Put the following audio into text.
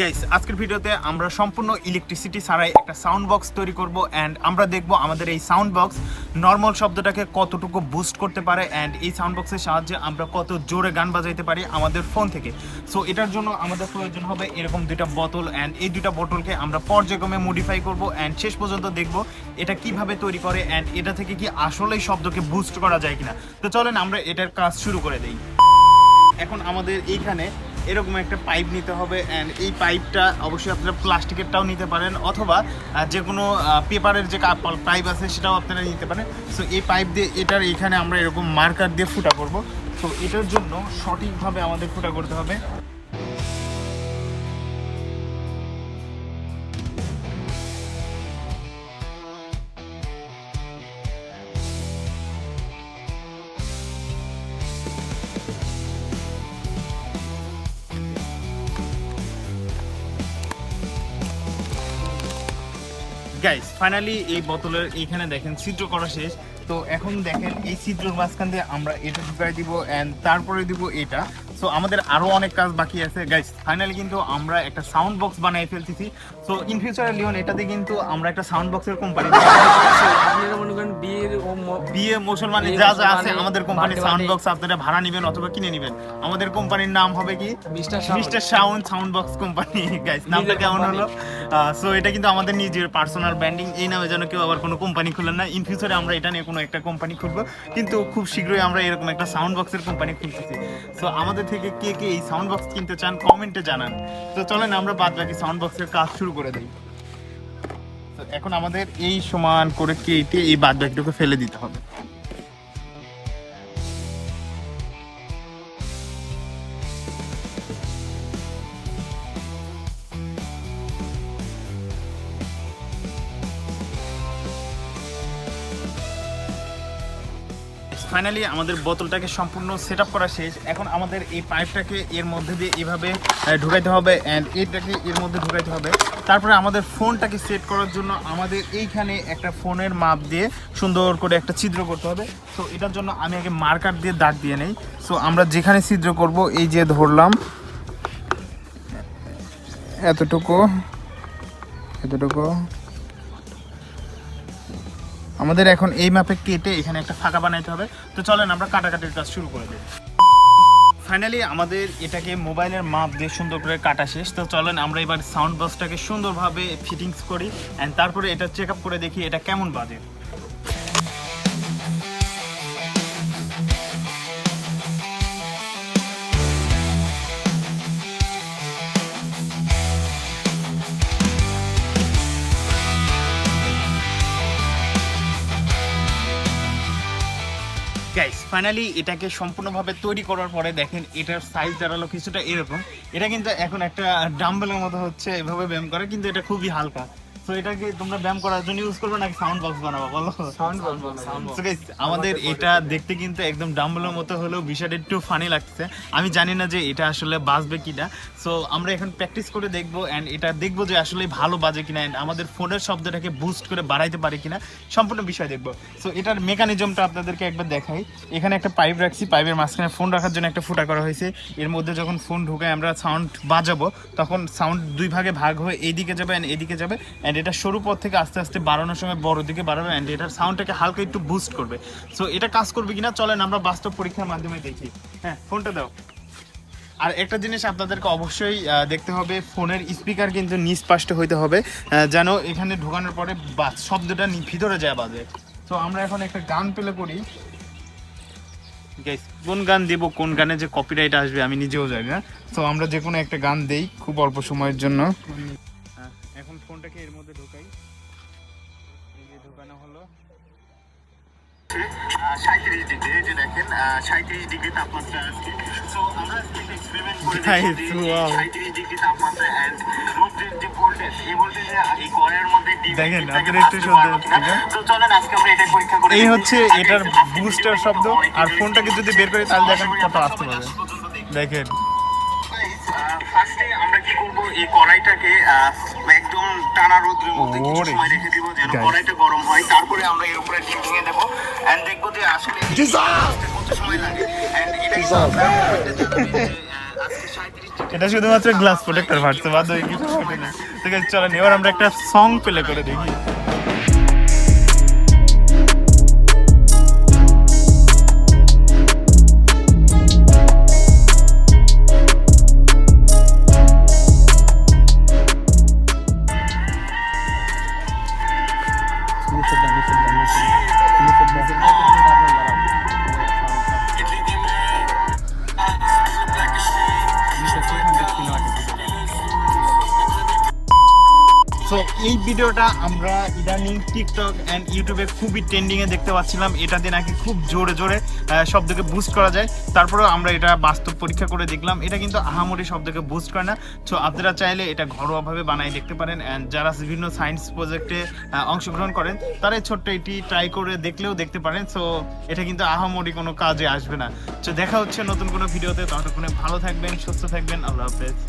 Guys আজকের ভিডিওতে আমরা সম্পূর্ণ ইলেকট্রিসিটি ছাড়াই একটা সাউন্ড বক্স তৈরি করব অ্যান্ড আমরা দেখব আমাদের এই সাউন্ড বক্স নর্মাল শব্দটাকে কতটুকু বুস্ট করতে পারে অ্যান্ড এই সাউন্ড বক্সের সাহায্যে আমরা কত জোরে গান বাজাইতে পারি আমাদের ফোন থেকে। সো এটার জন্য আমাদের প্রয়োজন হবে এরকম দুইটা বোতল অ্যান্ড এই দুইটা বোতলকে আমরা পর্যায়ক্রমে মডিফাই করব অ্যান্ড শেষ পর্যন্ত দেখব এটা কীভাবে তৈরি করে অ্যান্ড এটা থেকে কি আসলেই শব্দকে বুস্ট করা যায় কিনা। তো চলেন আমরা এটার কাজ শুরু করে দিই। এখন আমাদের এইখানে এরকম একটা পাইপ নিতে হবে অ্যান্ড এই পাইপটা অবশ্যই আপনারা প্লাস্টিকেরটাও নিতে পারেন অথবা যে কোনো পেপারের যে পাইপ আছে সেটাও আপনারা নিতে পারেন। সো এই পাইপ দিয়ে এটার এখানে আমরা এরকম মার্কার দিয়ে ফুটা করব। তো এটার জন্য সঠিকভাবে আমাদের ফুটা করতে হবে। গাইস ফাইনালি এই বোতলের এইখানে দেখেন ছিদ্র করা শেষ। তো এখন দেখেন এই ছিদ্রর মাঝখান দিয়ে আমরা এটা ঢুকাই দিব অ্যান্ড তারপরে দিব এটা। সো আমাদের আরও অনেক কাজ বাকি আছে। গাইস ফাইনালি কিন্তু আমরা একটা সাউন্ড বক্স বানাই ফেলতেছি। সো ইন ফিউচারে লিওন এটাতে কিন্তু আমরা একটা সাউন্ড বক্সের কোম্পানি আপনারা মনে করেন বিয়ের বিয়ে মুসলমানে যা যা আছে আমাদের কোম্পানির birthday সাউন্ড বক্স আপনারা ভাড়া নেবেন অথবা কিনে নেবেন। আমাদের কোম্পানির নাম হবে কি? Mister sound. Sound box company guys নামটা কেমন হলো? সো এটা কিন্তু আমাদের নিজের পার্সোনাল ব্র্যান্ডিং এই নামে যেন কেউ আবার কোনো কোম্পানি খুলেন না। ইন ফিউচারে আমরা এটা নিয়ে কোনো একটা কোম্পানি খুলবো। কিন্তু খুব শীঘ্রই আমরা এরকম একটা সাউন্ড বক্সের কোম্পানি খুলতেছি। সো আমাদের থেকে কে কে এই সাউন্ড বক্স কিনতে চান কমেন্টে জানান। তো চলেন আমরা বাদ বাকি সাউন্ড বক্সের কাজ শুরু করে দিই। এখন আমাদের এই সমান করে কেটে এই বাদ বাকিটুকু ফেলে দিতে হবে। ফাইনালি আমাদের বোতলটাকে সম্পূর্ণ সেট করা শেষ। এখন আমাদের এই পাইপটাকে এর মধ্যে দিয়ে এভাবে ঢুকাইতে হবে অ্যান্ড এইটাকে এর মধ্যে ঢুকাইতে হবে। তারপরে আমাদের ফোনটাকে সেট করার জন্য আমাদের এইখানে একটা ফোনের মাপ দিয়ে সুন্দর করে একটা ছিদ্র করতে হবে। তো এটার জন্য আমি আগে মার্কার দিয়ে দাগ দিয়ে নেই। সো আমরা যেখানে ছিদ্র করব, এই যে ধরলাম। এতটুকু এতটুকু। আমাদের এখন এই ম্যাপে কেটে এখানে একটা ফাঁকা বানাইতে হবে। তো চলেন আমরা কাটাকাটির কাজ শুরু করে দিই। ফাইনালি আমাদের এটাকে মোবাইলের মাপ দিয়ে সুন্দর করে কাটা শেষ। তো চলেন আমরা এবার সাউন্ড বক্সটাকে সুন্দরভাবে ফিটিংস করি। অ্যান্ড তারপরে এটা চেক আপ করে দেখি এটা কেমন বাজে। গাইস ফাইনালি এটাকে সম্পূর্ণভাবে তৈরি করার পরে দেখেন এটার সাইজ দাঁড়াল কিছুটা এরকম। এটা কিন্তু এখন একটা ডাম্বেলের মতো হচ্ছে, এভাবে ব্যায়াম করে, কিন্তু এটা খুবই হালকা। তো এটাকে তোমরা ব্যায়াম করার জন্য ইউজ করবে নাকি সাউন্ড বক্স বানাবো বলো? সাউন্ড বক্স guys, আমাদের এটা দেখতে কিন্তু একদম ডাম্বলের মতো হলেও বিষয়টা একটু ফানি লাগছে। আমি জানি না যে এটা আসলে বাজবে কিনা। সো আমরা এখন প্র্যাকটিস করে দেখব অ্যান্ড এটা দেখব যে আসলে ভালো বাজে কিনা অ্যান্ড আমাদের ফোনের শব্দটাকে বুস্ট করে বাড়াইতে পারে কিনা। সম্পূর্ণ বিষয় দেখব। সো এটার মেকানিজমটা আপনাদেরকে একবার দেখাই। এখানে একটা পাইপ রাখছি। পাইপের মাঝখানে ফোন রাখার জন্য একটা ফুটা করা হয়েছে। এর মধ্যে যখন ফোন ঢুকে আমরা সাউন্ড বাজাবো তখন সাউন্ড দুই ভাগে ভাগ হয়ে এইদিকে যাবে অ্যান্ড এদিকে যাবে অ্যান্ড এটা সরু পথ থেকে আস্তে আস্তে বাড়ানোর সময় বড় দিকে বাড়াবে অ্যান্ড এটার সাউন্ডটাকে হালকা একটু বুস্ট করবে। সো এটা কাজ করবে কিনা চলেন আমরা বাস্তব পরীক্ষার মাধ্যমে দেখি। হ্যাঁ ফোনটা দাও। আর একটা জিনিস আপনাদেরকে অবশ্যই দেখতে হবে ফোনের স্পিকার কিন্তু নিষ্পাষ্ট হইতে হবে যেন এখানে ঢোকানোর পরে বা- শব্দটা ভিতরে যায় বাজে। তো আমরা এখন একটা গান প্লে করি। কোন গান দেব, কোন গানে যে কপিরাইট আসবে আমি নিজেও জানি না। তো আমরা যে কোনো একটা গান দেই খুব অল্প সময়ের জন্য। এখন ফোনটাকে এর মধ্যে ঢোকাই। এই যে ঢোকানো হলো। সাঁত্রিশ ডিগ্রি এই যে দেখেন সাঁত্রিশ ডিগ্রি তাপমাত্রা আছে তো আমরা এক্সপেরিমেন্ট করে. সাঁত্রিশ ডিগ্রি তাপমাত্রা যে ভোল্টেজ এই ভোল্টেজে এই কয়েলের মধ্যে ডিপ দেখেন, একটু শব্দ হচ্ছে তো চলেন আজকে আমরা এটা পরীক্ষা করে এই হচ্ছে এটার বুস্টার শব্দ আর ফোনটাকে যদি বের করি তাহলে দেখেন কত আসতে পারে দেখেন। ফার্স্টে আমরা কি করব? এই কড়াইটাকে একদম টানা রোদ্রের মধ্যে কিছু সময় রেখে দিব যেন কড়াইটা গরম হয়। তারপরে আমরা এর উপরে ডিম ভেঙে দেবো এন্ড দেখব যে আসলে কত সময় লাগে। এন্ড এটা কিন্তু আপনারা comment এ জানাবেন যে, আহ, আজকে 37 ডিগ্রি। এটা শুধুমাত্র গ্লাস প্রোটেক্টর ফাটছে বাদ বাকি কিছু ঠিক guys, চলেন এবার আমরা একটা সং প্লে করে দেখি। এই ভিডিওটা আমরা ইদানিং টিকটক অ্যান্ড ইউটিউবে খুবই ট্রেন্ডিংয়ে দেখতে পাচ্ছিলাম। এটা দিয়ে নাকি খুব জোরে জোরে শব্দকে বুস্ট করা যায়। তারপরেও আমরা এটা বাস্তব পরীক্ষা করে দেখলাম। এটা কিন্তু আহামরি শব্দকে বুস্ট করে না। তো আপনারা চাইলে এটা ঘরোয়াভাবে বানাই দেখতে পারেন। অ্যান্ড যারা বিভিন্ন সায়েন্স প্রজেক্টে অংশগ্রহণ করেন, তারা ছোট্ট এটি ট্রাই করে দেখলেও দেখতে পারেন। সো এটা কিন্তু আহামরি কোনো কাজে আসবে না। তো দেখা হচ্ছে নতুন কোনো ভিডিওতে। ততক্ষণে ভালো থাকবেন, সুস্থ থাকবেন। আল্লাহ হাফেজ।